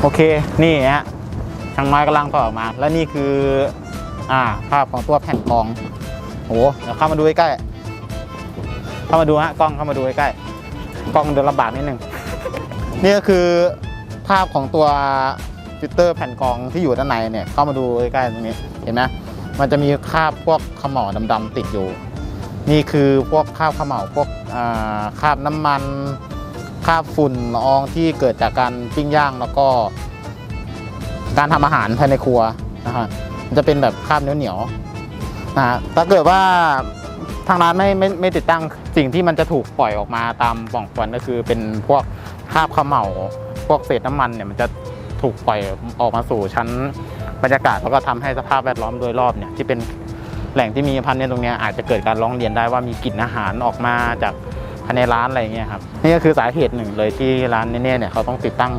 โอเคนี่ฮะช่างน้อยกำลังต่อออกมา และนี่คืออ่าภาพของตัวแผ่นกองโอ้โหเดี๋ยวเข้ามาดูใกล้ๆเข้ามาดูฮะกล้องเข้ามาดูใกล้ๆกล้องเดินลำบากนิดนึงนี่ก็คือภาพของตัวฟิลเตอร์แผ่นกองที่อยู่ด้านในเนี่ยเข้ามาดูใกล้ๆตรงนี้เห็นไหมมันจะมีคราบพวกขมเหลาดำๆติดอยู่ นี่คือพวกคราบขมเหลาพวกคราบน้ำมัน คราบฝุ่นละอองที่เกิดจากการปิ้งย่างแล้วก็ การทำอาหารภายในครัวนะฮะมันจะเป็นแบบคราบเหนียวๆนะฮะถ้าเกิดว่าทางร้านไม่ไม่ไม่ติดตั้งสิ่งที่มันจะถูกปล่อยออกมาตามปล่องควันก็คือเป็นพวกคราบขมเหลาพวกเศษน้ำมันเนี่ยมันจะถูกปล่อยออกมาสู่ชั้นบรรยากาศแล้วก็ทำให้สภาพแวดล้อมโดยรอบเนี่ยที่เป็นแหล่งที่มีพันธุ์เนี่ยตรงนี้อาจจะเกิดการร้องเรียนได้ว่ามีกลิ่นอาหารออกมาจาก ภายในร้านอะไรอย่างเงี้ยครับนี่ก็คือสาเหตุหนึ่งเลยที่ร้านเน่ๆเนี่ยเขาต้องติดตั้ง